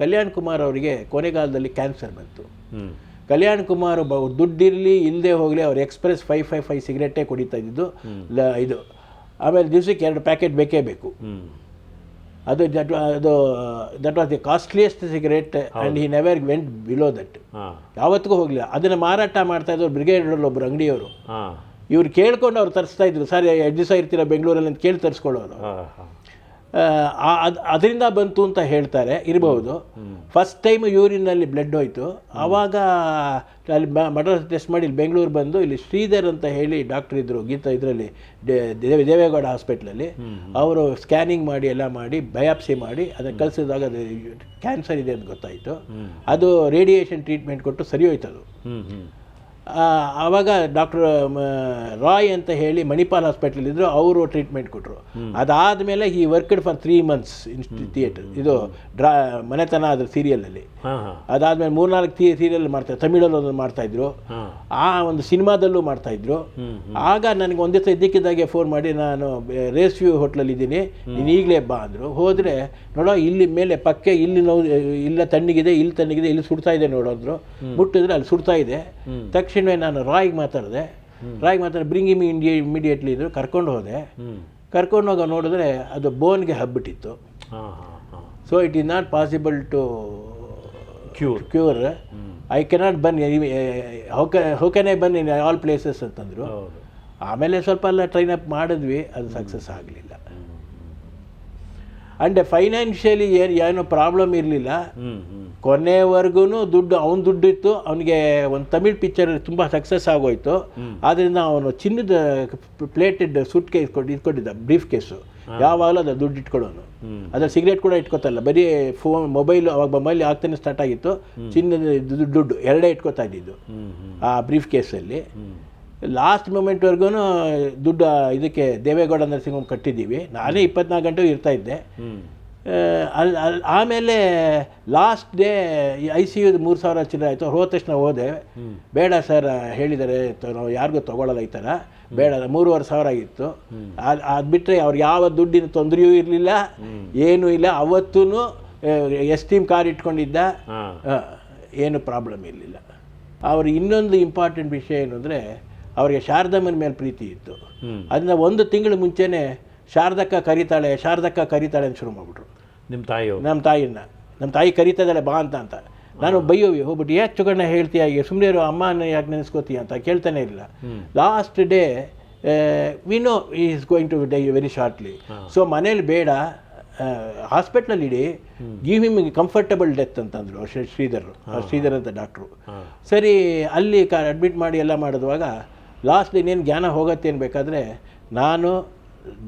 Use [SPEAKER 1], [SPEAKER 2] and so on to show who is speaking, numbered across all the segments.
[SPEAKER 1] ಕಲ್ಯಾಣ್ ಕುಮಾರ್ ಅವರಿಗೆ ಕೊನೆಗಾಲದಲ್ಲಿ ಕ್ಯಾನ್ಸರ್ ಬಂತು. ಕಲ್ಯಾಣ್ ಕುಮಾರ್ ದುಡ್ಡಿರಲಿ ಇಲ್ಲದೆ ಹೋಗಲಿ ಅವ್ರು ಎಕ್ಸ್ಪ್ರೆಸ್ ಫೈವ್ ಫೈವ್ ಫೈವ್ ಸಿಗರೇಟೇ ಕುಡಿತಾ ಇದ್ದಿದ್ದು ಲ ಇದು ಆಮೇಲೆ ದಿವಸಕ್ಕೆ ಎರಡು ಪ್ಯಾಕೆಟ್ ಬೇಕೇ ಬೇಕು. ಅದು ದಟ್ ಅದು that was the costliest cigarette and he never went below that. ಯಾವತ್ತಿಗೂ ಹೋಗಲಿಲ್ಲ. ಅದನ್ನು ಮಾರಾಟ ಮಾಡ್ತಾ ಇದ್ದವ್ರು ಬ್ರಿಗೇಡ್ ಒಬ್ಬರು ಅಂಗಡಿಯವರು. ಇವ್ರು ಕೇಳ್ಕೊಂಡು ಅವ್ರು ತರಿಸ್ತಾ ಇದ್ರು. ಸರ್ ಎರಡು ದಿವಸ ಇರ್ತೀರಾ ಬೆಂಗಳೂರಲ್ಲಿ ಅಂತ ಕೇಳಿ ತರಿಸ್ಕೊಳ್ಳೋರು. ಅದು, ಅದರಿಂದ ಬಂತು ಅಂತ ಹೇಳ್ತಾರೆ, ಇರಬಹುದು. ಫಸ್ಟ್ ಟೈಮ್ ಯೂರಿನಲ್ಲಿ ಬ್ಲಡ್ ಹೋಯ್ತು. ಆವಾಗ ಅಲ್ಲಿ ಮಟರ್ ಟೆಸ್ಟ್ ಮಾಡಿ ಇಲ್ಲಿ ಬೆಂಗಳೂರು ಬಂದು ಇಲ್ಲಿ ಶ್ರೀಧರ್ ಅಂತ ಹೇಳಿ ಡಾಕ್ಟರ್ ಇದ್ದರು ಗೀತಾ ಇದರಲ್ಲಿ ದೇವೇಗೌಡ ಹಾಸ್ಪಿಟ್ಲಲ್ಲಿ ಅವರು ಸ್ಕ್ಯಾನಿಂಗ್ ಮಾಡಿ, ಎಲ್ಲ ಮಾಡಿ ಬಯಾಪ್ಸಿ ಮಾಡಿ ಅದನ್ನು ಕಳಿಸಿದಾಗ ಅದು ಕ್ಯಾನ್ಸರ್ ಇದೆ ಅಂತ ಗೊತ್ತಾಯಿತು. ಅದು ರೇಡಿಯೇಷನ್ ಟ್ರೀಟ್ಮೆಂಟ್ ಕೊಟ್ಟು ಸರಿ ಹೋಯ್ತು ಅದು ಆವಾಗ ಡಾಕ್ಟರ್ ರಾಯ್ ಅಂತ ಹೇಳಿ ಮಣಿಪಾಲ್ ಹಾಸ್ಪಿಟಲ್ ಇದ್ರು ಅವರು ಟ್ರೀಟ್ಮೆಂಟ್ ಕೊಟ್ಟರು ಅದಾದಮೇಲೆ ಈ worked for three months in theatre ಇದು ಡ್ರಾ ಮನೆತನ ಅದ್ರ ಸೀರಿಯಲಲ್ಲಿ
[SPEAKER 2] ಅಲ್ಲಿ
[SPEAKER 1] ಅದಾದ್ಮೇಲೆ ಮೂರ್ನಾಲ್ಕು ಥಿ ಸೀರಿಯಲ್ ಮಾಡ್ತಾರೆ ತಮಿಳಲ್ಲಿ ಒಂದು ಮಾಡ್ತಾ
[SPEAKER 2] ಇದ್ರು.
[SPEAKER 1] ಆ ಒಂದು ಸಿನಿಮಾದಲ್ಲೂ ಮಾಡ್ತಾ
[SPEAKER 2] ಇದ್ರು.
[SPEAKER 1] ಆಗ ನನಗೆ ಒಂದೇ ದಿವಸ ಇದ್ದಕ್ಕಿದ್ದಾಗೆ ಫೋನ್ ಮಾಡಿ ನಾನು ರೇಸ್ ವ್ಯೂ ಹೋಟ್ಲಲ್ಲಿ ಇದ್ದೀನಿ ನೀನು ಈಗಲೇ ಬಾ ಅಂದರು. ಹೋದರೆ ನೋಡೋ ಇಲ್ಲಿ ಮೇಲೆ ಪಕ್ಕೆ ಇಲ್ಲಿ ನೋವು ಇಲ್ಲ ತಣ್ಣಗಿದೆ ಇಲ್ಲಿ ತಣ್ಣಗಿದೆ ಇಲ್ಲಿ ಸುಡ್ತಾ ಇದೆ ನೋಡೋದ್ರು. ಮುಟ್ಟಿದ್ರೆ ಅಲ್ಲಿ ಸುಡ್ತಾ ಇದೆ. ತಕ್ಷಣವೇ ನಾನು ರಾಯ್ಗೆ ಮಾತಾಡಿದೆ. ರಾಯ್ಗೆ ಮಾತಾಡಿ ಬ್ರಿಂಗ್ ಮಿ ಇಂಡಿಯಾ ಇಮಿಡಿಯೇಟ್ಲಿ ಇದ್ರು. ಕರ್ಕೊಂಡು ಹೋದೆ. ಕರ್ಕೊಂಡು ಹೋಗೋ ನೋಡಿದ್ರೆ ಅದು ಬೋನ್ಗೆ ಹಬ್ಬಿಟ್ಟಿತ್ತು. So it is not possible to
[SPEAKER 2] cure
[SPEAKER 1] cure I cannot burn how can I burn in all places ಅಂತಂದರು. ಆಮೇಲೆ ಸ್ವಲ್ಪ ಎಲ್ಲ ಟ್ರೈನ್ ಅಪ್ ಮಾಡಿದ್ವಿ ಅದು ಸಕ್ಸಸ್ ಆಗಲಿಲ್ಲ. ಆ್ಯಂಡ್ ಫೈನಾನ್ಷಿಯಲಿ ಏನು ಏನೋ ಪ್ರಾಬ್ಲಮ್ ಇರಲಿಲ್ಲ. ಕೊನೆವರೆಗೂ ದುಡ್ಡು ಅವನ ದುಡ್ಡು ಇತ್ತು ಅವನಿಗೆ ಒಂದು ತಮಿಳ್ ಪಿಕ್ಚರ್ ತುಂಬ ಸಕ್ಸಸ್ ಆಗೋಯ್ತು. ಆದ್ದರಿಂದ ಅವನು ಚಿನ್ನದ ಪ್ಲೇಟೆಡ್ ಸೂಟ್ ಕೇಸ್ ಕೊಟ್ಟು ಇಟ್ಕೊಂಡಿದ್ದ ಬ್ರೀಫ್ ಕೇಸು ಯಾವಾಗಲೂ ಅದು ದುಡ್ಡು ಇಟ್ಕೊಳ್ಳೋನು. ಅದ್ರ ಸಿಗರೇಟ್ ಕೂಡ ಇಟ್ಕೋತಲ್ಲ ಬರೀ ಫೋನ್ ಮೊಬೈಲ್ ಅವಾಗ ಮೊಬೈಲ್ ಆಗ್ತಾನೆ ಸ್ಟಾರ್ಟ್ ಆಗಿತ್ತು. ಚಿನ್ನದ ದುಡ್ಡು ಎರಡೇ ಇಟ್ಕೋತಾ ಇದ್ದಿದ್ದು. ಆ ಬ್ರೀಫ್ ಕೇಸಲ್ಲಿ ಲಾಸ್ಟ್ ಮೂಮೆಂಟ್ವರೆಗೂ ದುಡ್ಡು ಇದಕ್ಕೆ ದೇವೇಗೌಡ ನರಸಿಂಹಮ್ ಕಟ್ಟಿದ್ದೀವಿ. ನಾನೇ ಇಪ್ಪತ್ನಾಲ್ಕು ಗಂಟೆ ಇರ್ತಾ ಇದ್ದೆ. ಅಲ್ಲಿ ಅಲ್ಲಿ ಆಮೇಲೆ last day I C U ಮೂರು ಸಾವಿರ ಚಿಲ್ಲರೆ ಆಯಿತು. ಹೋದ ತಕ್ಷಣ ಹೋದೆ. ಬೇಡ ಸರ್ ಹೇಳಿದ್ದಾರೆ ತ- ನಾವು ಯಾರಿಗೂ ತೊಗೊಳಲ್ಲ ಈ ಥರ. ಬೇಡ ಮೂರುವರೆ ಸಾವಿರ ಆಗಿತ್ತು. ಅದು ಅದು ಬಿಟ್ಟರೆ ಅವ್ರು ಯಾವ ದುಡ್ಡಿನ ತೊಂದರೆಯೂ ಇರಲಿಲ್ಲ. ಏನೂ ಇಲ್ಲ. ಅವತ್ತೂ ಎಸ್ಟೀಮ್ ಕಾರ್ ಇಟ್ಕೊಂಡಿದ್ದ. ಏನು ಪ್ರಾಬ್ಲಮ್ ಇರಲಿಲ್ಲ. ಅವ್ರ ಇನ್ನೊಂದು ಇಂಪಾರ್ಟೆಂಟ್ ವಿಷಯ ಏನು ಅಂದರೆ ಅವರಿಗೆ ಶಾರದಮ್ಮನ ಮೇಲೆ ಪ್ರೀತಿ ಇತ್ತು. ಅದನ್ನ ಒಂದು ತಿಂಗಳು ಮುಂಚೆನೇ ಶಾರದಕ್ಕ ಕರೀತಾಳೆ ಶಾರದಕ್ಕ ಕರೀತಾಳೆ ಅಂತ ಶುರು ಮಾಡಿಬಿಟ್ರು.
[SPEAKER 2] ನಿಮ್ಮ ತಾಯಿ
[SPEAKER 1] ನಮ್ಮ ತಾಯಿನ ನಮ್ಮ ತಾಯಿ ಕರಿತಾ ಇದ್ದಾಳೆ ಬಾ ಅಂತ ಅಂತ. ನಾನು ಬೈಯೋವಿ ಹೋಗ್ಬಿಟ್ಟು ಯಾಕೆ ಚುಗಣ್ಣ ಹೇಳ್ತೀಯ? ಈಗ ಸುಮ್ಮನೆ ಇರೋ ಅಮ್ಮನ ಯಾಕೆ ನೆನೆಸ್ಕೋತೀಯ? ಅಂತ ಕೇಳ್ತಾನೆ ಇಲ್ಲ. Last day we know is going to die very shortly so ಮನೇಲಿ ಬೇಡ ಹಾಸ್ಪಿಟ್ಲಲ್ಲಿ ಇಡಿ. ಗಿವ್ ಹಿಮ್ ಕಂಫರ್ಟಬಲ್ ಡೆತ್ ಅಂತಂದರು ಶ್ರೀ- ಶ್ರೀಧರ್ ಶ್ರೀಧರ್ ಅಂತ ಡಾಕ್ಟ್ರು ಸರಿ ಅಲ್ಲಿ ಕ ಅಡ್ಮಿಟ್ ಮಾಡಿ ಎಲ್ಲ ಮಾಡಿದುವಾಗ ಲಾಸ್ಟ್ ಇನ್ನೇನು ಜ್ಞಾನ ಹೋಗತ್ತೆ ಅನ್ಬೇಕಾದ್ರೆ ನಾನು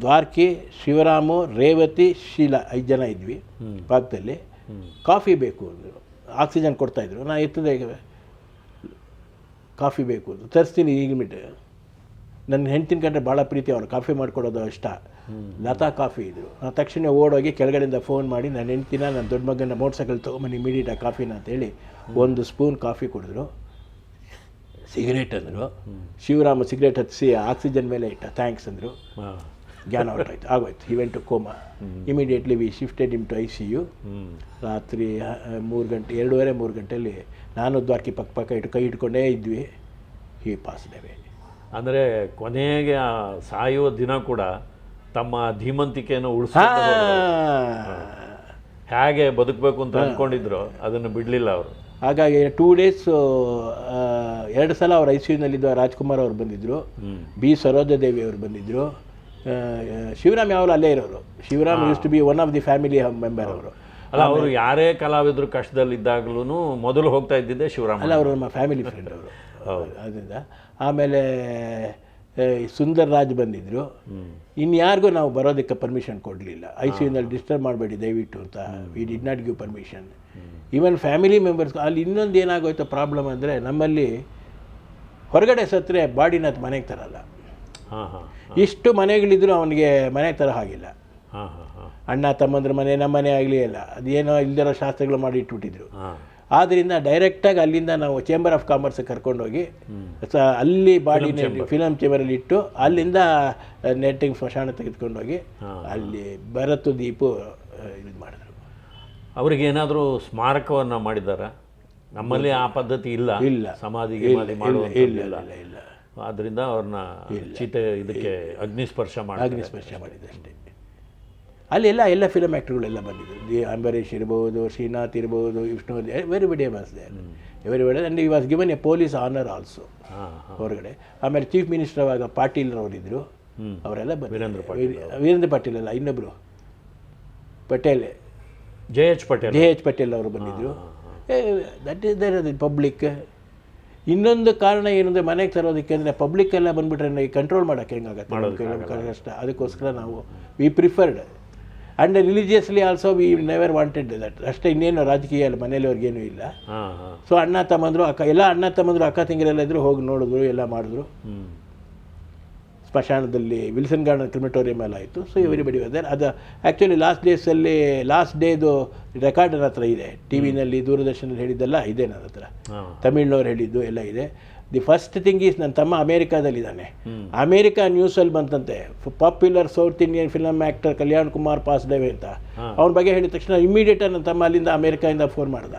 [SPEAKER 1] ದ್ವಾರ್ಕಿ ಶಿವರಾಮು ರೇವತಿ ಶೀಲಾ ಐದು ಜನ ಇದ್ವಿ ಪಾಕದಲ್ಲಿ ಕಾಫಿ ಬೇಕು ಅಂದರು. ಆಕ್ಸಿಜನ್ ಕೊಡ್ತಾಯಿದ್ರು ನಾನು ಎತ್ತದೆ ಕಾಫಿ ಬೇಕು ಅಂತ ತರಿಸ್ತೀನಿ ಈಗ ಮಿಟ್ ನನ್ನ ಹೆಂಡ್ತಿನ ಕಂಡ್ರೆ ಭಾಳ ಪ್ರೀತಿ ಅವರು. ಕಾಫಿ ಮಾಡಿಕೊಡೋದು ಇಷ್ಟ. ಲತಾ ಕಾಫಿ ಇದ್ರು. ನಾನು ತಕ್ಷಣ ಓಡೋಗಿ ಕೆಳಗಡೆಯಿಂದ ಫೋನ್ ಮಾಡಿ ನನ್ನ ಹೆಂಡ್ತಿನ ನನ್ನ ದೊಡ್ಡ ಮಗನ ಮೋಟ್ರ್ ಸೈಕಲ್ ತೊಗೊಂಬನ್ನಿ ಇಮಿಡಿಯೇಟಾಗಿ ಕಾಫಿನ ಅಂತೇಳಿ ಒಂದು ಸ್ಪೂನ್ ಕಾಫಿ ಕುಡಿದ್ರು. ಸಿಗರೇಟ್ ಅಂದರು. ಶಿವರಾಮ ಸಿಗರೇಟ್ ಹತ್ತಿಸಿ ಆಕ್ಸಿಜನ್ ಮೇಲೆ ಇಟ್ಟ. ಥ್ಯಾಂಕ್ಸ್ ಅಂದರು. ಜ್ಞಾನ ಔಟ್ ಆಯ್ತು ಆಗೋಯ್ತು event coma immediately we shifted him to I C U ರಾತ್ರಿ ಮೂರು ಗಂಟೆ ಎರಡೂವರೆ ಮೂರು ಗಂಟೆಯಲ್ಲಿ ನಾನು ದ್ವಾರಕಿ ಪಕ್ಕ ಪಕ್ಕ ಇಟ್ಟು ಕೈ ಇಟ್ಕೊಂಡೇ ಇದ್ವಿ. ಹಿ ಪಾಸ್ ಡೇವೆ
[SPEAKER 2] ಅಂದರೆ ಕೊನೆಗೆ ಆ ಸಾಯುವ ದಿನ ಕೂಡ ತಮ್ಮ ಧೀಮಂತಿಕೆಯನ್ನು ಉಳಿಸ ಹೇಗೆ ಬದುಕಬೇಕು ಅಂತ ಅಂದ್ಕೊಂಡಿದ್ರು ಅದನ್ನು ಬಿಡಲಿಲ್ಲ ಅವರು.
[SPEAKER 1] ಹಾಗಾಗಿ ಟೂ ಡೇಸ್ ಎರಡು ಸಲ ಅವ್ರು ಐ ಸಿ ಯುನಲ್ಲಿದ್ದ ರಾಜ್ಕುಮಾರ್ ಅವ್ರು ಬಂದಿದ್ದರು
[SPEAKER 2] ಬಿ
[SPEAKER 1] ಬಿ ಸರೋಜಾದೇವಿ ಅವರು ಬಂದಿದ್ದರು ಶಿವರಾಮ್ ಯಾವಾಗಲೂ ಅಲ್ಲೇ ಇರೋರು. Shivaram used to be one of the family member ಅವರು.
[SPEAKER 2] ಅಲ್ಲ ಅವರು ಯಾರೇ ಕಲಾವಿದರು ಕಷ್ಟದಲ್ಲಿದ್ದಾಗಲೂ ಮೊದಲು ಹೋಗ್ತಾ ಇದ್ದಿದ್ದೆ ಶಿವರಾಮ್
[SPEAKER 1] ಅಲ್ಲ ಅವರು. ನಮ್ಮ ಫ್ಯಾಮಿಲಿ ಫ್ರೆಂಡ್ ಅವರು. ಅದರಿಂದ. ಆಮೇಲೆ ಸುಂದರ್ ರಾಜ್ ಬಂದಿದ್ರು. ಇನ್ಯಾರಿಗೂ ನಾವು ಬರೋದಕ್ಕೆ ಪರ್ಮಿಷನ್ ಕೊಡಲಿಲ್ಲ. ಐ ಸಿ ಯುನಲ್ಲಿ ಡಿಸ್ಟರ್ಬ್ ಮಾಡಬೇಡಿ ದಯವಿಟ್ಟು ಅಂತ. We did not give permission even family members ಅಲ್ಲಿ ಇನ್ನೊಂದು ಏನಾಗೋಯ್ತು ಪ್ರಾಬ್ಲಮ್ ಅಂದರೆ ನಮ್ಮಲ್ಲಿ ಹೊರಗಡೆ ಸತ್ತರೆ ಬಾಡಿನ ಮನೆಗೆ ತರಲ್ಲ.
[SPEAKER 2] ಹಾ ಹಾ
[SPEAKER 1] ಇಷ್ಟು ಮನೆಗಳಿದ್ರು ಅವನಿಗೆ ಮನೆಗೆ ತರ ಹಾಗಿಲ್ಲ.
[SPEAKER 2] ಹಾ ಹಾ ಹಾ.
[SPEAKER 1] ಅಣ್ಣ ತಮ್ಮಂದ್ರ ಮನೆ ನಮ್ಮ ಮನೆ ಆಗಲಿ ಅಲ್ಲ ಅದೇನೋ ಇಲ್ದಿರೋ ಶಾಸ್ತ್ರಗಳು ಮಾಡಿ ಇಟ್ಬಿಟ್ಟಿದ್ರು.
[SPEAKER 2] ಹಾ.
[SPEAKER 1] ಆದ್ದರಿಂದ ಡೈರೆಕ್ಟಾಗಿ ಅಲ್ಲಿಂದ ನಾವು ಚೇಂಬರ್ ಆಫ್ ಕಾಮರ್ಸ್ ಕರ್ಕೊಂಡೋಗಿ ಸ ಅಲ್ಲಿ ಬಾಡಿ ಫಿಲಮ್ ಚೇಂಬರಲ್ಲಿ ಇಟ್ಟು ಅಲ್ಲಿಂದ ನೆಟ್ಟಿಂಗ್ ಸ್ಮಶಾನ ತೆಗೆದುಕೊಂಡೋಗಿ ಅಲ್ಲಿ ಭರತು ದೀಪು ಇದು ಮಾಡಿದ್ರು.
[SPEAKER 2] ಅವ್ರಿಗೇನಾದರೂ ಏನಾದರೂ ಮಾಡಿದ್ದಾರೆ? ಮಾಡಿದಾರ ನಮ್ಮಲ್ಲಿ ಆ ಪದ್ಧತಿ ಇಲ್ಲ.
[SPEAKER 1] ಇಲ್ಲ.
[SPEAKER 2] ಸಮಾಧಿಗೆ
[SPEAKER 1] ಇಲ್ಲ ಇಲ್ಲ
[SPEAKER 2] ಆದ್ರಿಂದ ಅವ್ರನ್ನ ಚೀತೆ ಇದಕ್ಕೆ ಅಗ್ನಿಸ್ಪರ್ಶ ಮಾಡಿ
[SPEAKER 1] ಅಗ್ನಿಸ್ಪರ್ಶ ಮಾಡಿದೆ ಅಷ್ಟೇ. ಅಲ್ಲೆಲ್ಲ ಎಲ್ಲ ಫಿಲಮ್ ಆ್ಯಕ್ಟರ್ಗಳೆಲ್ಲ ಬಂದಿದ್ದರು. ದಿ ಅಂಬರೀಷ್ ಇರ್ಬೋದು ಶ್ರೀನಾಥ್ ಇರ್ಬೋದು Vishnu very buddy was they very buddy and he was given a police honour also ಹೊರಗಡೆ. ಆಮೇಲೆ ಚೀಫ್ ಮಿನಿಸ್ಟರ್ ಆಗ ಪಾಟೀಲ್ ಅವರಿದ್ದರು. ಅವರೆಲ್ಲ ಬಂದರು
[SPEAKER 2] ವೀರೇಂದ್ರ ಪಾಟೀಲ್
[SPEAKER 1] ವೀರೇಂದ್ರ ಪಾಟೀಲ್ ಅಲ್ಲ ಇನ್ನೊಬ್ಬರು Patel.
[SPEAKER 2] J H Patel.
[SPEAKER 1] J H Patel ಅವರು ಬಂದಿದ್ದರು ದಟ್ ಈಸ್ ದರ್ ಪಬ್ಲಿಕ್ ಇನ್ನೊಂದು ಕಾರಣ ಏನಂದರೆ ಮನೆಗೆ ತರೋದಕ್ಕೆ ಅಂದರೆ ಪಬ್ಲಿಕ್ ಎಲ್ಲ ಬಂದುಬಿಟ್ರೆ ಕಂಟ್ರೋಲ್ ಮಾಡೋಕ್ಕೆ ಹೆಂಗಾಗತ್ತೆ? ಕಷ್ಟ. ಅದಕ್ಕೋಸ್ಕರ ನಾವು we preferred and religiously also we never wanted that ಅಷ್ಟೇ ಇನ್ನೇನು ರಾಜಕೀಯ ಅಲ್ಲ ಮನೇಲಿ ಅವ್ರಿಗೇನು ಇಲ್ಲ. ಸೊ ಅಣ್ಣ ತಮ್ಮಂದರು ಅಕ್ಕ ಎಲ್ಲ ಅಣ್ಣ ತಮ್ಮಂದರು ಅಕ್ಕ ತಿಂಗಿರೆಲ್ಲ ಇದ್ದರು ಹೋಗಿ ನೋಡಿದ್ರು ಎಲ್ಲ ಮಾಡಿದ್ರು. ಸ್ಮಶಾನದಲ್ಲಿ ವಿಲ್ಸನ್ ಗಾರ್ಡನ್ ಕ್ರಿಮಿಟೋರಿಯಂ ಎಲ್ಲ ಆಯಿತು ಸೊ ಎವ್ರಿಬಡಿ ವೆದರ್ ಅದು ಆ್ಯಕ್ಚುಲಿ ಲಾಸ್ಟ್ ಡೇಸಲ್ಲಿ ಲಾಸ್ಟ್ ಡೇದು ರೆಕಾರ್ಡ್ ನನ್ನ ಹತ್ರ ಇದೆ. ಟಿ ವಿನಲ್ಲಿ ದೂರದರ್ಶನಲ್ಲಿ ಹೇಳಿದ್ದೆಲ್ಲ ಇದೆ ನನ್ನ ಹತ್ರ. ತಮಿಳ್ನವ್ರು ಹೇಳಿದ್ದು ಎಲ್ಲ ಇದೆ. ದಿ ಫಸ್ಟ್ ಥಿಂಗ್ ಈಸ್ ನನ್ನ ತಮ್ಮ ಅಮೇರಿಕಾದಲ್ಲಿದ್ದಾನೆ. ಅಮೇರಿಕಾ ನ್ಯೂಸಲ್ಲಿ ಬಂತಂತೆ popular South Indian film actor Kalyan Kumar passed away ಅಂತ. ಅವ್ರ ಬಗ್ಗೆ ಹೇಳಿದ ತಕ್ಷಣ ಇಮಿಡಿಯೇಟ್ ನನ್ನ ತಮ್ಮ ಅಲ್ಲಿಂದ ಅಮೇರಿಕಾಯಿಂದ ಫೋನ್ ಮಾಡ್ದ.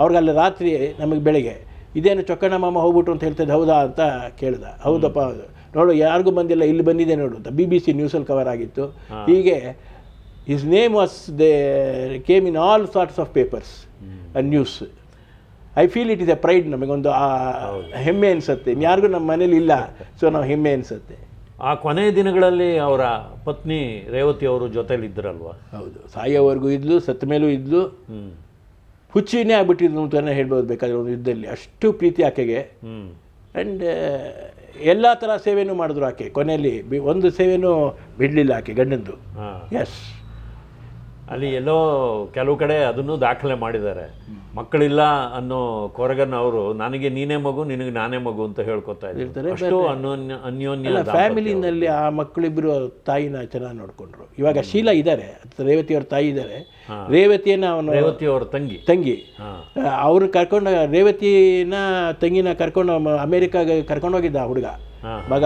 [SPEAKER 1] ಅವ್ರಿಗೆ ಅಲ್ಲಿ ರಾತ್ರಿ ನಮಗೆ ಬೆಳಗ್ಗೆ ಇದೇನು ಚೊಕ್ಕಣ್ಣ ಮಾಮ ಹೋಗ್ಬಿಟ್ರು ಅಂತ ಹೇಳ್ತಿದ್ದೆ ಹೌದಾ ಅಂತ ಕೇಳ್ದ. ಹೌದಪ್ಪ ಹೌದು ನೋಡು ಯಾರಿಗೂ ಬಂದಿಲ್ಲ ಇಲ್ಲಿ ಬಂದಿದೆ ನೋಡು ಅಂತ ಬಿ ಬಿ ಸಿ ನ್ಯೂಸಲ್ಲಿ ಕವರ್ ಆಗಿತ್ತು. ಹೀಗೆ his name was there came in all sorts of papers news I feel it is a pride ನಮಗೊಂದು ಆ ಹೆಮ್ಮೆ ಅನಿಸುತ್ತೆ. ಇನ್ಯಾರಿಗೂ ನಮ್ಮ ಮನೇಲಿ ಇಲ್ಲ ಸೊ ನಾವು ಹೆಮ್ಮೆ ಅನಿಸುತ್ತೆ.
[SPEAKER 2] ಆ ಕೊನೆಯ ದಿನಗಳಲ್ಲಿ ಅವರ ಪತ್ನಿ ರೇವತಿ ಅವರು ಜೊತೇಲಿ ಇದ್ರಲ್ವ?
[SPEAKER 1] ಹೌದು. ಸಾಯೋವರೆಗೂ ಇದ್ಲು ಸತ್ತ ಮೇಲೂ ಇದ್ಲು. ಹುಚ್ಚಿನೇ ಆಗ್ಬಿಟ್ಟಿದ್ಲು ಅಂತಲೇ ಹೇಳ್ಬೋದು ಬೇಕಾದ್ರೆ ಒಂದು ಯುದ್ಧದಲ್ಲಿ. ಅಷ್ಟು ಪ್ರೀತಿ ಆಕೆಗೆ. ಆ್ಯಂಡ್ ಎಲ್ಲ ಥರ ಸೇವೆಯೂ ಮಾಡಿದ್ರು ಆಕೆ ಕೊನೆಯಲ್ಲಿ. ಬಿ- ಒಂದು ಸೇವೆಯೂ ಬಿಡಲಿಲ್ಲ ಆಕೆ ಗಂಡಂದು. ಎಸ್
[SPEAKER 2] ಅಲ್ಲಿ ಎಲ್ಲೋ ಕೆಲವು ಕಡೆ ಅದನ್ನು ದಾಖಲೆ ಮಾಡಿದ್ದಾರೆ. ಮಕ್ಕಳಿಲ್ಲ ಅನ್ನೋ ಕೊರಗನ್ ಅವರು ನನಗೆ ನೀನೇ ಮಗು ನಿನಗೆ ನಾನೇ ಮಗು ಅಂತ ಹೇಳ್ಕೊತಾ ಇದ್ದಾರೆ ಅಷ್ಟು ಅನ್ಯೋನ್ಯ ಅನ್ಯೋನ್ಯ
[SPEAKER 1] ಫ್ಯಾಮಿಲಿನಲ್ಲಿ ಆ ಮಕ್ಕಳಿಬ್ಬರು ತಾಯಿನ ಚೆನ್ನಾಗಿ ನೋಡ್ಕೊಂಡ್ರು. ಇವಾಗ ಶೀಲಾ ಇದ್ದಾರೆ ರೇವತಿಯವ್ರ ತಾಯಿ ಇದ್ದಾರೆ ರೇವತಿಯನ್ನ ಅವನು
[SPEAKER 2] ರೇವತಿ ಅವ್ರ ತಂಗಿ.
[SPEAKER 1] ತಂಗಿ ಅವರು ಕರ್ಕೊಂಡು ರೇವತಿನ ತಂಗಿನ ಕರ್ಕೊಂಡು ಅಮೇರಿಕಾಗೆ ಕರ್ಕೊಂಡೋಗಿದ್ದ ಹುಡುಗ. ಮಗ.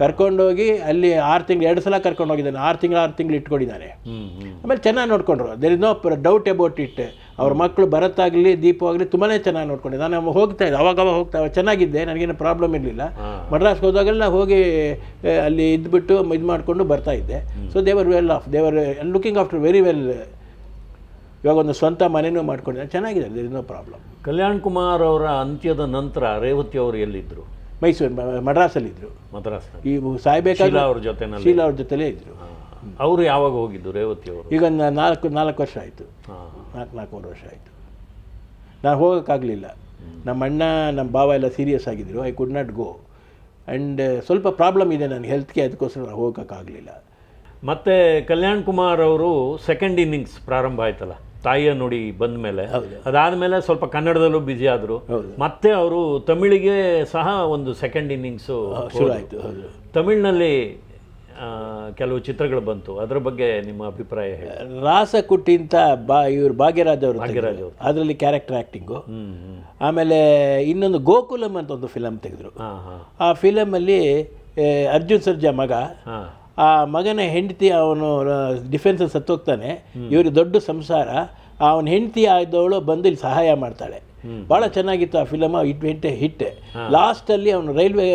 [SPEAKER 2] ಕರ್ಕೊಂಡು
[SPEAKER 1] ಹೋಗಿ ಅಲ್ಲಿ ಆರು ತಿಂಗಳು ಎರಡು ಸಲ ಕರ್ಕೊಂಡು ಹೋಗಿದ್ದಾನೆ ಆರು ತಿಂಗಳು ಆರು ತಿಂಗಳು ಇಟ್ಕೊಂಡಿದ್ದಾನೆ.
[SPEAKER 2] ಹ್ಞೂ
[SPEAKER 1] ಆಮೇಲೆ ಚೆನ್ನಾಗಿ ನೋಡ್ಕೊಂಡ್ರು. There is no doubt about it ಅವ್ರ ಮಕ್ಕಳು ಭರತ್ತಾಗಲಿ ದೀಪ ಆಗಲಿ ತುಂಬಾ ಚೆನ್ನಾಗಿ ನೋಡ್ಕೊಂಡಿದ್ದೆ ನಾನು ಹೋಗ್ತಾ ಇದ್ದೆ. ಅವಾಗ ಅವಾಗ ಹೋಗ್ತಾ ಚೆನ್ನಾಗಿದ್ದೆ. ನನಗೇನು ಪ್ರಾಬ್ಲಮ್ ಇರಲಿಲ್ಲ. ಮಡ್ರಾಸ್ಗೆ ಹೋದಾಗೆಲ್ಲ ಹೋಗಿ ಅಲ್ಲಿ ಇದ್ಬಿಟ್ಟು ಇದು ಮಾಡಿಕೊಂಡು ಬರ್ತಾ ಇದ್ದೆ. So they are well off they are looking after very well ಇವಾಗ ಒಂದು ಸ್ವಂತ ಮನೆನೂ ಮಾಡ್ಕೊಂಡಿದ್ದಾರೆ. ಚೆನ್ನಾಗಿದೆ there is no problem
[SPEAKER 2] Kalyan Kumar ಅವರ ಅಂತ್ಯದ ನಂತರ ರೇವತಿ ಅವರು ಎಲ್ಲಿದ್ದರು
[SPEAKER 1] ಮೈಸೂರು ಮಡ್ರಾಸಲ್ಲಿದ್ದರು
[SPEAKER 2] ಮದ್ರಾಸ್
[SPEAKER 1] ಈ ಸಾಯ್ಬೇಕಾದ್ರೆ
[SPEAKER 2] ಶೀಲಾ ಅವ್ರ ಜೊತೆನಲ್ಲಿ.
[SPEAKER 1] ಶೀಲಾ ಅವ್ರ ಜೊತೆಲೇ ಇದ್ದರು
[SPEAKER 2] ಅವರು ಯಾವಾಗ ಹೋಗಿದ್ದು ರೇವತಿ ಅವರು?
[SPEAKER 1] ಈಗ ನಾಲ್ಕು ನಾಲ್ಕು ವರ್ಷ ಆಯಿತು. ನಾಲ್ಕು ನಾಲ್ಕೂವರೆ ವರ್ಷ ಆಯಿತು. ನಾನು ಹೋಗೋಕ್ಕಾಗಲಿಲ್ಲ. ನಮ್ಮ ಅಣ್ಣ ನಮ್ಮ ಭಾವ ಎಲ್ಲ ಸೀರಿಯಸ್ ಆಗಿದ್ದರು I could not go and ಸ್ವಲ್ಪ ಪ್ರಾಬ್ಲಮ್ ಇದೆ ನನ್ನ ಹೆಲ್ತ್ಗೆ ಅದಕ್ಕೋಸ್ಕರ ನಾನು ಹೋಗೋಕ್ಕಾಗಲಿಲ್ಲ.
[SPEAKER 2] ಮತ್ತು ಕಲ್ಯಾಣ್ ಕುಮಾರ್ ಅವರು ಸೆಕೆಂಡ್ ಇನ್ನಿಂಗ್ಸ್ ಪ್ರಾರಂಭ ಆಯ್ತಲ್ಲ. ತಾಯಿಯ ನುಡಿ ಬಂದ ಮೇಲೆ. ಅದಾದ್ಮೇಲೆ ಸ್ವಲ್ಪ ಕನ್ನಡದಲ್ಲೂ ಬ್ಯುಸಿ ಆದರು. ಮತ್ತೆ ಅವರು ತಮಿಳಿಗೆ ಸಹ ಒಂದು ಸೆಕೆಂಡ್ ಇನ್ನಿಂಗ್ಸು
[SPEAKER 1] ಶುರು ಆಯಿತು
[SPEAKER 2] ತಮಿಳಿನಲ್ಲಿ ಕೆಲವು ಚಿತ್ರಗಳು ಬಂತು. ಅದರ ಬಗ್ಗೆ ನಿಮ್ಮ ಅಭಿಪ್ರಾಯ ಹೇಳಿ.
[SPEAKER 1] ರಾಸಕುಟ್ಟಿ ಅಂತ ಬಾ ಇವರು ಭಾಗ್ಯರಾಜ್ ಅವರು
[SPEAKER 2] ಭಾಗ್ಯರಾಜ್ ಅವರು.
[SPEAKER 1] ಅದರಲ್ಲಿ ಕ್ಯಾರೆಕ್ಟರ್ ಆ್ಯಕ್ಟಿಂಗು ಆಮೇಲೆ ಇನ್ನೊಂದು ಗೋಕುಲಂ ಅಂತ ಒಂದು ಫಿಲಮ್ ತೆಗೆದರು. ಆ ಫಿಲಮಲ್ಲಿ ಅರ್ಜುನ್ ಸರ್ಜಾ ಮಗ ಆ ಮಗನ ಹೆಂಡತಿ ಅವನು ಡಿಫೆನ್ಸ್ ಸತ್ತೋಗ್ತಾನೆ. ಇವ್ರಿಗೆ ದೊಡ್ಡ ಸಂಸಾರ. ಅವನ ಹೆಂಡತಿ ಆದವಳು ಬಂದು ಇಲ್ಲಿ ಸಹಾಯ ಮಾಡ್ತಾಳೆ. ಭಾಳ ಚೆನ್ನಾಗಿತ್ತು ಆ ಫಿಲಮ್ ಇಟ್ ವೆಂಟ್ ಹಿಟ್ ಲಾಸ್ಟಲ್ಲಿ ಅವನು ರೈಲ್ವೆ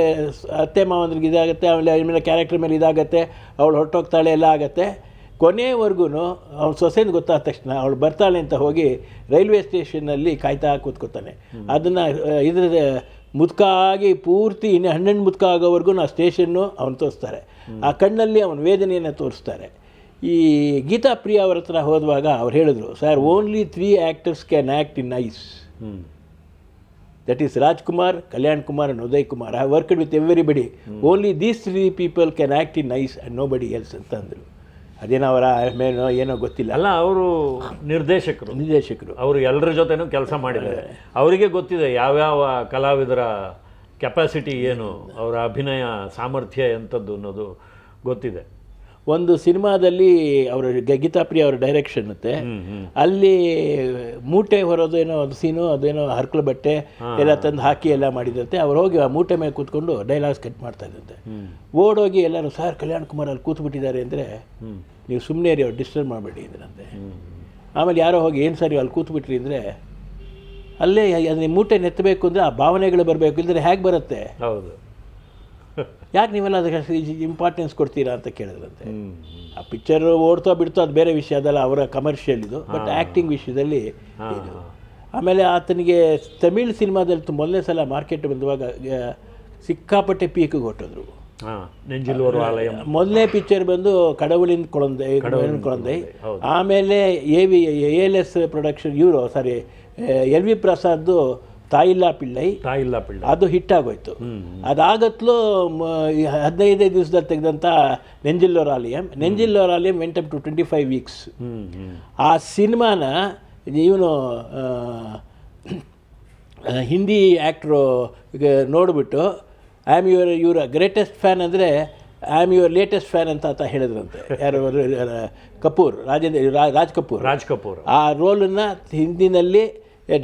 [SPEAKER 1] ಅತ್ತೆ ಮಾವನಿಗೆ ಇದಾಗುತ್ತೆ ಆಮೇಲೆ ಆಮೇಲೆ ಕ್ಯಾರೆಕ್ಟರ್ ಮೇಲೆ ಇದಾಗುತ್ತೆ ಅವಳು ಹೊರಟೋಗ್ತಾಳೆ ಎಲ್ಲ ಆಗತ್ತೆ. ಕೊನೆವರೆಗೂ ಅವ್ನು ಸೊಸೆಂದು ಗೊತ್ತಾದ ತಕ್ಷಣ ಅವಳು ಬರ್ತಾಳೆ ಅಂತ ಹೋಗಿ ರೈಲ್ವೆ ಸ್ಟೇಷನ್ನಲ್ಲಿ ಕಾಯ್ತಾ ಕೂತ್ಕೋತಾನೆ. ಅದನ್ನು ಇದ್ರ ಮುದ್ಕಾಗಿ ಪೂರ್ತಿ ಇನ್ನು ಹನ್ನೆರಡು ಮುದುಕ ಆಗೋವರೆಗೂ ಆ ಸ್ಟೇಷನ್ನು ಅವನು ತೋರಿಸ್ತಾರೆ. ಆ ಕಣ್ಣಲ್ಲಿ ಅವನ ವೇದನೆಯನ್ನು ತೋರಿಸ್ತಾರೆ. ಈ ಗೀತಾ ಪ್ರಿಯ ಅವರ ಹತ್ರ ಹೋದುವಾಗ ಅವ್ರು ಹೇಳಿದ್ರು sir only three actors can act in eyes that is Rajkumar Kalyan Kumar and Uday Kumar. I worked with everybody only these three people can act in eyes and nobody else ಅಂತ ಅಂದರು. ಅದೇನೋ ಅವರ ಮೇನೋ ಏನೋ ಗೊತ್ತಿಲ್ಲ.
[SPEAKER 2] ಅಲ್ಲ ಅವರು ನಿರ್ದೇಶಕರು.
[SPEAKER 1] ನಿರ್ದೇಶಕರು.
[SPEAKER 2] ಅವರು ಎಲ್ಲರ ಜೊತೆನೂ ಕೆಲಸ ಮಾಡಿದ್ದಾರೆ. ಅವರಿಗೆ ಗೊತ್ತಿದೆ ಯಾವ್ಯಾವ ಕಲಾವಿದರ ಕೆಪಾಸಿಟಿ ಏನು ಅವರ ಅಭಿನಯ ಸಾಮರ್ಥ್ಯ ಎಂಥದ್ದು ಅನ್ನೋದು ಗೊತ್ತಿದೆ.
[SPEAKER 1] ಒಂದು ಸಿನಿಮಾದಲ್ಲಿ ಅವರ ಗೀತಾ ಪ್ರಿಯ ಅವರ ಡೈರೆಕ್ಷನ್ ಇರುತ್ತೆ
[SPEAKER 2] ಹ್ಮ್
[SPEAKER 1] ಅಲ್ಲಿ ಮೂಟೆ ಹೊರೋದೇನೋ ಒಂದು ಸೀನು ಅದೇನೋ ಹರ್ಕಲು ಬಟ್ಟೆ ಎಲ್ಲ ತಂದು ಹಾಕಿ ಎಲ್ಲ ಮಾಡಿದಂತೆ. ಅವ್ರು ಹೋಗಿ ಆ ಮೂಟೆ ಮೇಲೆ ಕೂತ್ಕೊಂಡು ಡೈಲಾಗ್ಸ್ ಕಟ್ ಮಾಡ್ತಾ ಇದ್ದಂತೆ. ಓಡೋಗಿ ಎಲ್ಲರೂ ಸರ್ ಕಲ್ಯಾಣ್ ಕುಮಾರ್ ಅಲ್ಲಿ ಕೂತ್ಬಿಟ್ಟಿದ್ದಾರೆ ಅಂದರೆ ನೀವು ಸುಮ್ಮನೆ ರೀ ಅವ್ರು ಡಿಸ್ಟರ್ಬ್ ಮಾಡಬೇಡಿ ಇದ್ರಂತೆ ಆಮೇಲೆ ಯಾರೋ ಹೋಗಿ ಏನು ಸರಿ ಅಲ್ಲಿ ಕೂತ್ಬಿಟ್ರಿ ಅಂದರೆ ಅಲ್ಲೇ ಅದನ್ನ ಮೂಟೆ ನೆತ್ತಬೇಕು ಅಂದರೆ ಆ ಭಾವನೆಗಳು ಬರಬೇಕು ಇಲ್ಲದ್ರೆ ಹೇಗೆ ಬರುತ್ತೆ?
[SPEAKER 2] ಹೌದು.
[SPEAKER 1] ಯಾಕೆ ನೀವೆಲ್ಲ ಅದಕ್ಕೆ ಇಂಪಾರ್ಟೆನ್ಸ್ ಕೊಡ್ತೀರಾ ಅಂತ ಕೇಳಿದ್ರಂತೆ. ಆ ಪಿಕ್ಚರ್ ಓಡ್ತಾ ಬಿಡ್ತಾ ಅದು ಬೇರೆ ವಿಷಯ ಅದಲ್ಲ ಅವರ ಕಮರ್ಷಿಯಲ್ ಇದು. ಬಟ್ ಆ್ಯಕ್ಟಿಂಗ್ ವಿಷಯದಲ್ಲಿ ಇದು. ಆಮೇಲೆ ಆತನಿಗೆ ತಮಿಳ್ ಸಿನಿಮಾದಲ್ಲಿ ಮೊದಲನೇ ಸಲ ಮಾರ್ಕೆಟ್ ಬಂದುವಾಗ ಸಿಕ್ಕಾಪಟ್ಟೆ ಪೀಕಿಗೆ ಹೊಟ್ಟಿದ್ರು ಮೊದಲನೇ ಪಿಕ್ಚರ್ ಬಂದು ಕಡವಳಿನ ಕೊಳಂದೈ ಕೊಳಂದೈ ಆಮೇಲೆ A V L S production ಇವರು ಸಾರಿ ಎಲ್ ವಿ ಪ್ರಸಾದ್ದು ತಾಯಿಲ್ಲ ಪಿಳ್ಳೈ.
[SPEAKER 2] ತಾಯಿಲ್ಲ ಪಿಳ್ಳ.
[SPEAKER 1] ಅದು ಹಿಟ್ ಆಗೋಯ್ತು ಅದಾಗತ್ಲೂ ಹದಿನೈದೇ ದಿವಸದಲ್ಲಿ ತೆಗೆದಂಥ Nenjil Or Aalayam Nenjil Or Aalayam went up to twenty five weeks ಆ ಸಿನಿಮಾನ ಇವನು ಹಿಂದಿ ಆ್ಯಕ್ಟ್ರು ನೋಡಿಬಿಟ್ಟು ಐ ಆಮ್ ಯುವರ್ ಇವರ ಗ್ರೇಟೆಸ್ಟ್ ಫ್ಯಾನ್ ಅಂದರೆ I am your latest fan ಅಂತ ಅಂತ ಹೇಳಿದ್ರಂತೆ. ಯಾರು? ಕಪೂರ್ ರಾಜೇಂದ್ರ ರಾಜ್ ಕಪೂರ್.
[SPEAKER 2] ರಾಜ್ ಕಪೂರ್.
[SPEAKER 1] ಆ ರೋಲನ್ನು ಹಿಂದಿನಲ್ಲಿ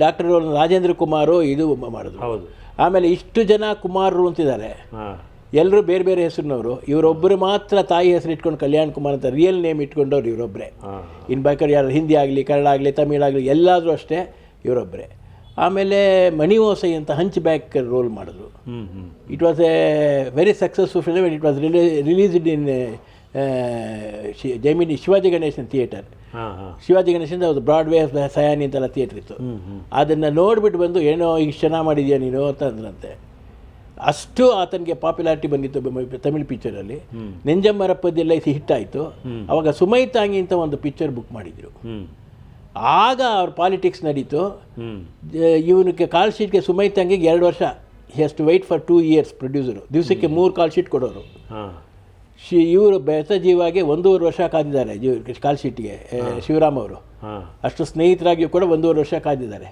[SPEAKER 1] ಡಾಕ್ಟರ್ ರೋಲ್ ರಾಜೇಂದ್ರ ಕುಮಾರು ಇದು ಮಾಡೋದು ಮಾಡಿದ್ರು.
[SPEAKER 2] ಹೌದು.
[SPEAKER 1] ಆಮೇಲೆ ಇಷ್ಟು ಜನ ಕುಮಾರರು ಅಂತಿದ್ದಾರೆ. ಎಲ್ಲರೂ ಬೇರೆ ಬೇರೆ ಹೆಸರಿನವರು. ಇವರೊಬ್ಬರು ಮಾತ್ರ ತಾಯಿ ಹೆಸರು ಇಟ್ಕೊಂಡು ಕಲ್ಯಾಣ್ ಕುಮಾರ್ ಅಂತ ರಿಯಲ್ ನೇಮ್ ಇಟ್ಕೊಂಡವ್ರು ಇವರೊಬ್ಬರೇ
[SPEAKER 2] ಇನ್
[SPEAKER 1] ಇನ್ನು ಬೇಕಾದ್ರೆ ಯಾರು ಹಿಂದಿ ಆಗಲಿ ಕನ್ನಡ ಆಗಲಿ ತಮಿಳಾಗಲಿ ಎಲ್ಲಾದರೂ ಅಷ್ಟೇ ಇವರೊಬ್ಬರೇ ಆಮೇಲೆ ಮಣಿ ಓಸೈ ಅಂತ ಹಂಚ್ ಬ್ಯಾಕ್ ರೋಲ್ ಮಾಡಿದ್ರು. It was a very successful film it was released in Jaimini Shivaji Ganesan theatre Shivaji ಗಣೇಶಿಂದ ಅದು ಬ್ರಾಡ್ವೇ ಸಯಾನಿ ಅಂತೆಲ್ಲ ಥಿಯೇಟ್ರ್ ಇತ್ತು. ಅದನ್ನು ನೋಡಿಬಿಟ್ಟು ಬಂದು ಏನೋ ಈಗ ಚೆನ್ನಾಗಿ ಮಾಡಿದ್ಯಾ ನೀನು ಅಂತ ಅಂದ್ರಂತೆ. ಅಷ್ಟು ಆತನಿಗೆ ಪಾಪ್ಯುಲಾರಿಟಿ ಬಂದಿತ್ತು ತಮಿಳು ಪಿಕ್ಚರಲ್ಲಿ ನೆಂಜಮ್ಮರಪ್ಪದೆಲ್ಲ ಹಿಟ್ ಆಯಿತು. ಅವಾಗ ಸುಮೈತಾಂಗಿ ಅಂತ ಒಂದು ಪಿಕ್ಚರ್ ಬುಕ್ ಮಾಡಿದರು. ಆಗ ಅವ್ರ ಪಾಲಿಟಿಕ್ಸ್ ನಡೀತು. ಇವನಿಗೆ ಕಾಲ್ ಶೀಟ್ಗೆ ಸುಮೈತಾಂಗಿಗೆ ಎರಡು ವರ್ಷ. Has to wait for two years producer ದಿವಸಕ್ಕೆ ಮೂರು ಕಾಲ್ ಶೀಟ್ ಕೊಡೋರು.
[SPEAKER 2] ಹಾ.
[SPEAKER 1] ಶಿ ಇವರು ಬೆಸಜೀವಾಗೆ ಒಂದೂವರೆ ವರ್ಷ ಕಾದಿದ್ದಾರೆ ಜೀವ ಕಾಲ್ ಶೀಟ್ಗೆ ಶಿವರಾಮ್ ಅವರು. ಅಷ್ಟು ಸ್ನೇಹಿತರಾಗಿಯೂ ಕೂಡ ಒಂದೂವರೆ ವರ್ಷ ಕಾದಿದ್ದಾರೆ.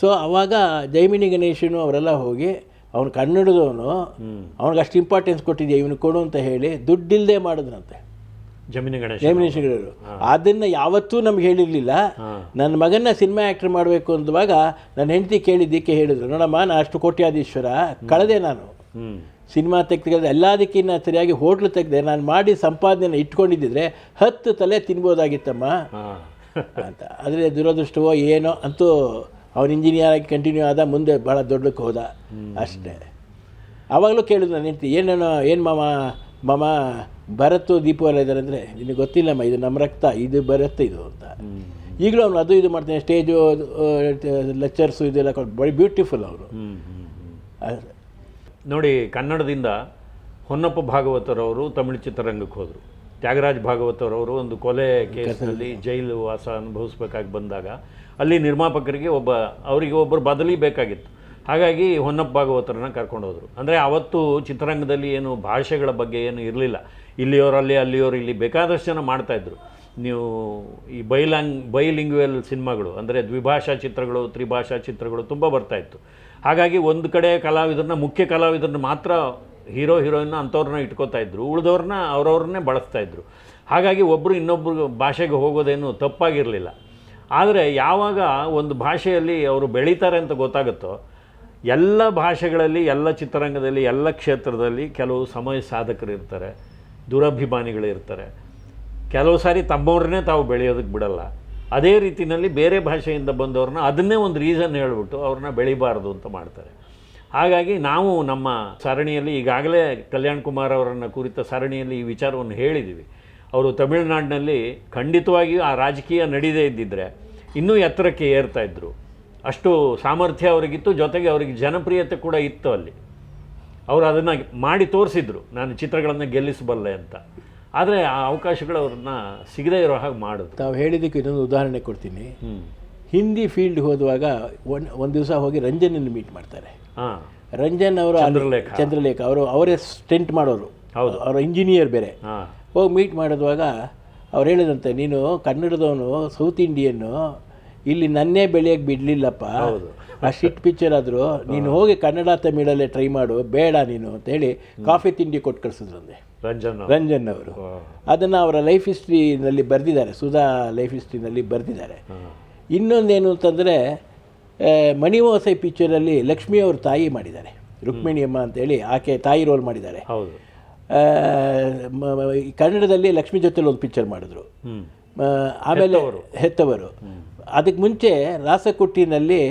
[SPEAKER 1] ಸೊ ಅವಾಗ ಜೈಮಿನಿ ಗಣೇಶನು ಅವರೆಲ್ಲ ಹೋಗಿ ಅವನು ಕನ್ನಡದವನು ಅವನಿಗೆ ಅಷ್ಟು ಇಂಪಾರ್ಟೆನ್ಸ್ ಕೊಟ್ಟಿದ್ಯಾ ಇವನು ಕೊಡು ಅಂತ ಹೇಳಿ ದುಡ್ಡಿಲ್ಲದೆ ಮಾಡಿದ್ರಂತೆ.
[SPEAKER 2] ಜಮಿನಿ ಗಣೇಶ
[SPEAKER 1] ಜೈಮಿನಿ ಶಿಗರರು ಅದನ್ನು ಯಾವತ್ತೂ ನಮ್ಗೆ ಹೇಳಿರಲಿಲ್ಲ. ನನ್ನ ಮಗನ ಸಿನಿಮಾ ಆ್ಯಕ್ಟರ್ ಮಾಡಬೇಕು ಅಂದವಾಗ ನನ್ನ ಹೆಂಡತಿ ಕೇಳಿದ್ದಕ್ಕೆ ಹೇಳಿದ್ರು. ನೋಡಮ್ಮ ನಾನು ಅಷ್ಟು ಕೋಟ್ಯಾದೀಶ್ವರ ಕಳೆದೆ ನಾನು. ಸಿನಿಮಾ ತೆಗೆದ ಎಲ್ಲದಕ್ಕಿಂತ ಸರಿಯಾಗಿ ಹೋಟ್ಲು ತೆಗೆದೆ ನಾನು ಮಾಡಿ ಸಂಪಾದನೆ ಇಟ್ಕೊಂಡಿದ್ದಿದ್ರೆ ಹತ್ತು ತಲೆ ತಿನ್ಬೋದಾಗಿತ್ತಮ್ಮ. ಅಂತ. ಆದರೆ ದುರದೃಷ್ಟವೋ ಏನೋ ಅಂತೂ ಅವನು ಇಂಜಿನಿಯರ್ ಆಗಿ ಕಂಟಿನ್ಯೂ ಆದ ಮುಂದೆ ಭಾಳ ದೊಡ್ಡಕ್ಕೆ ಹೋದ. ಅಷ್ಟೇ. ಆವಾಗಲೂ ಕೇಳಿದ್ರು ನಾನು ಹೆಂಡ್ತಿ ಏನೇನೋ ಏನು ಮಾಮ? ಮಾಮ ಭರತ್ತು ದೀಪು ಎಲ್ಲ ಇದ್ದಾರೆ ಅಂದರೆ ನಿನಗೆ ಗೊತ್ತಿಲ್ಲಮ್ಮ ಇದು ನಮ್ಮ ರಕ್ತ ಇದು ಭರತ್ ಇದು ಅಂತ. ಈಗಲೂ ಅವನು ಅದು ಇದು ಮಾಡ್ತಾನೆ ಸ್ಟೇಜು ಲೆಕ್ಚರ್ಸು ಇದೆಲ್ಲ ಕೊಟ್ಟು ಬಳಿ ಬ್ಯೂಟಿಫುಲ್ ಅವರು.
[SPEAKER 2] ನೋಡಿ ಕನ್ನಡದಿಂದ ಹೊನ್ನಪ್ಪ ಭಾಗವತರವರು ತಮಿಳು ಚಿತ್ರರಂಗಕ್ಕೆ ಹೋದರು. ತ್ಯಾಗರಾಜ್ ಭಾಗವತರವರು ಒಂದು ಕೊಲೆ ಕೇಸ್ನಲ್ಲಿ ಜೈಲು ವಾಸ ಅನುಭವಿಸ್ಬೇಕಾಗಿ ಬಂದಾಗ ಅಲ್ಲಿ ನಿರ್ಮಾಪಕರಿಗೆ ಒಬ್ಬ ಅವರಿಗೆ ಒಬ್ಬರು ಬದಲಿ ಬೇಕಾಗಿತ್ತು. ಹಾಗಾಗಿ ಹೊನ್ನಪ್ಪ ಭಾಗವತರನ್ನ ಕರ್ಕೊಂಡು ಹೋದರು. ಅಂದರೆ ಅವತ್ತು ಚಿತ್ರರಂಗದಲ್ಲಿ ಏನು ಭಾಷೆಗಳ ಬಗ್ಗೆ ಏನು ಇರಲಿಲ್ಲ. ಇಲ್ಲಿಯವರಲ್ಲಿ ಅಲ್ಲಿಯವರು ಇಲ್ಲಿ ಬೇಕಾದಷ್ಟು ಜನ ಮಾಡ್ತಾಯಿದ್ರು ನೀವು ಈ ಬೈಲಾಂಗ್ ಬೈಲಿಂಗ್ವೆಲ್ ಸಿನಿಮಾಗಳು ಅಂದರೆ ದ್ವಿಭಾಷಾ ಚಿತ್ರಗಳು ತ್ರಿಭಾಷಾ ಚಿತ್ರಗಳು ತುಂಬ ಬರ್ತಾಯಿತ್ತು ಹಾಗಾಗಿ ಒಂದು ಕಡೆ ಕಲಾವಿದರನ್ನ, ಮುಖ್ಯ ಕಲಾವಿದರನ್ನ ಮಾತ್ರ ಹೀರೋ ಹೀರೋಯಿನ್ನ ಅಂಥವ್ರನ್ನ ಇಟ್ಕೋತಾ ಇದ್ರು. ಉಳಿದವ್ರನ್ನ ಅವ್ರವ್ರನ್ನೇ ಬಳಸ್ತಾ ಇದ್ರು. ಹಾಗಾಗಿ ಒಬ್ಬರು ಇನ್ನೊಬ್ಬರು ಭಾಷೆಗೆ ಹೋಗೋದೇನು ತಪ್ಪಾಗಿರಲಿಲ್ಲ. ಆದರೆ ಯಾವಾಗ ಒಂದು ಭಾಷೆಯಲ್ಲಿ ಅವರು ಬೆಳೀತಾರೆ ಅಂತ ಗೊತ್ತಾಗುತ್ತೋ, ಎಲ್ಲ ಭಾಷೆಗಳಲ್ಲಿ, ಎಲ್ಲ ಚಿತ್ರರಂಗದಲ್ಲಿ, ಎಲ್ಲ ಕ್ಷೇತ್ರದಲ್ಲಿ ಕೆಲವು ಸಮಯ ಸಾಧಕರು ಇರ್ತಾರೆ, ದುರಭಿಮಾನಿಗಳು ಇರ್ತಾರೆ. ಕೆಲವು ಸಾರಿ ತಮ್ಮವ್ರನ್ನೇ ತಾವು ಬೆಳೆಯೋದಕ್ಕೆ ಬಿಡಲ್ಲ. ಅದೇ ರೀತಿಯಲ್ಲಿ ಬೇರೆ ಭಾಷೆಯಿಂದ ಬಂದವ್ರನ್ನ ಅದನ್ನೇ ಒಂದು ರೀಸನ್ ಹೇಳಿಬಿಟ್ಟು ಅವ್ರನ್ನ ಬೆಳಿಬಾರ್ದು ಅಂತ ಮಾಡ್ತಾರೆ. ಹಾಗಾಗಿ ನಾವು ನಮ್ಮ ಸರಣಿಯಲ್ಲಿ ಈಗಾಗಲೇ ಕಲ್ಯಾಣ್ ಕುಮಾರ್ ಅವರನ್ನು ಕುರಿತ ಸರಣಿಯಲ್ಲಿ ಈ ವಿಚಾರವನ್ನು ಹೇಳಿದ್ದೀವಿ ಅವರು ತಮಿಳುನಾಡಿನಲ್ಲಿ ಖಂಡಿತವಾಗಿಯೂ ಆ ರಾಜಕೀಯ ನಡೀದೇ ಇದ್ದಿದ್ರೆ ಇನ್ನೂ ಎತ್ತರಕ್ಕೆ ಏರ್ತಾ ಇದ್ದರು ಅಷ್ಟು ಸಾಮರ್ಥ್ಯ ಅವರಿಗಿತ್ತು, ಜೊತೆಗೆ ಅವರಿಗೆ ಜನಪ್ರಿಯತೆ ಕೂಡ ಇತ್ತು ಅಲ್ಲಿ. ಅವರು ಅದನ್ನು ಮಾಡಿ ತೋರಿಸಿದ್ರು. ನಾನು ಚಿತ್ರಗಳನ್ನು ಗೆಲ್ಲಿಸಬಲ್ಲೆ ಅಂತ. ಆದರೆ ಆ ಅವಕಾಶಗಳು ಅವ್ರನ್ನ ಸಿಗದೇ ಇರೋ ಹಾಗೆ ಮಾಡೋದು.
[SPEAKER 1] ತಾವು ಹೇಳಿದ್ದಕ್ಕೆ ಇನ್ನೊಂದು ಉದಾಹರಣೆ ಕೊಡ್ತೀನಿ. ಹಿಂದಿ ಫೀಲ್ಡ್ ಹೋದುವಾಗ ಒಂದು ಒಂದು ದಿವಸ ಹೋಗಿ ರಂಜನನ್ನು ಮೀಟ್ ಮಾಡ್ತಾರೆ.
[SPEAKER 2] ಹಾಂ.
[SPEAKER 1] ರಂಜನ್ ಅವರು
[SPEAKER 2] ಚಂದ್ರಲೇಖ.
[SPEAKER 1] ಚಂದ್ರಲೇಖ ಅವರು ಅವರೇ ಸ್ಟೆಂಟ್ ಮಾಡೋರು.
[SPEAKER 2] ಹೌದು.
[SPEAKER 1] ಅವರ ಇಂಜಿನಿಯರ್ ಬೇರೆ.
[SPEAKER 2] ಹಾಂ.
[SPEAKER 1] ಹೋಗಿ ಮೀಟ್ ಮಾಡಿದಾಗ ಅವ್ರು ಹೇಳಿದಂತೆ ನೀನು ಕನ್ನಡದವನು ಸೌತ್ ಇಂಡಿಯನ್ನು ಇಲ್ಲಿ ನನ್ನೇ ಬೆಳೆಯಕ್ಕೆ ಬಿಡಲಿಲ್ಲಪ್ಪ.
[SPEAKER 2] ಹೌದು.
[SPEAKER 1] ಆ ಶಿಟ್ ಪಿಕ್ಚರ್ ಆದರೂ ನೀನು ಹೋಗಿ ಕನ್ನಡ ತಮಿಳಲ್ಲೇ ಟ್ರೈ ಮಾಡು ಬೇಡ ನೀನು ಅಂತ ಹೇಳಿ ಕಾಫಿ ತಿಂಡಿ ಕೊಟ್ಟು ಕಳಿಸಿದ್ರಂದೆ
[SPEAKER 2] ರಂಜನ್
[SPEAKER 1] ರಂಜನ್ ಅವರು. ಅದನ್ನು ಅವರ ಲೈಫ್ ಹಿಸ್ಟ್ರಿನಲ್ಲಿ ಬರೆದಿದ್ದಾರೆ ಸುಧಾ ಲೈಫ್ ಹಿಸ್ಟ್ರಿನಲ್ಲಿ ಬರೆದಿದ್ದಾರೆ. ಇನ್ನೊಂದೇನು ಅಂತಂದರೆ ಮಣಿವಾಸೈ ಪಿಕ್ಚರಲ್ಲಿ ಲಕ್ಷ್ಮಿ ಅವ್ರ ತಾಯಿ ಮಾಡಿದ್ದಾರೆ. ರುಕ್ಮಿಣಿಯಮ್ಮ ಅಂತೇಳಿ ಆಕೆ ತಾಯಿ ರೋಲ್ ಮಾಡಿದ್ದಾರೆ. ಕನ್ನಡದಲ್ಲಿ ಲಕ್ಷ್ಮಿ ಜೊತೆಲಿ ಒಂದು ಪಿಕ್ಚರ್ ಮಾಡಿದ್ರು. ಆಮೇಲೆ ಹೆತ್ತವರು. ಅದಕ್ಕೆ ಮುಂಚೆ ರಾಸಕುಟ್ಟಿನಲ್ಲಿ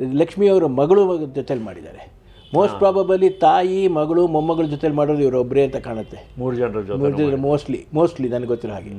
[SPEAKER 1] ಲಕ್ಷ್ಮಿಯವರ ಮಗಳು ಜೊತೆಲಿ ಮಾಡಿದ್ದಾರೆ. ಮೋಸ್ಟ್ ಪ್ರಾಬಬಲಿ ತಾಯಿ ಮಗಳು ಮೊಮ್ಮಗಳ ಜೊತೆಲಿ ಮಾಡೋದು ಇವರೊಬ್ಬರೇ ಅಂತ ಕಾಣುತ್ತೆ.
[SPEAKER 2] ಮೂರು ಜನರ ಜೊತೆ
[SPEAKER 1] ಮೋಸ್ಟ್ಲಿ ಮೋಸ್ಟ್ಲಿ ನನಗೆ ಗೊತ್ತಿರೋ ಹಾಗೆ.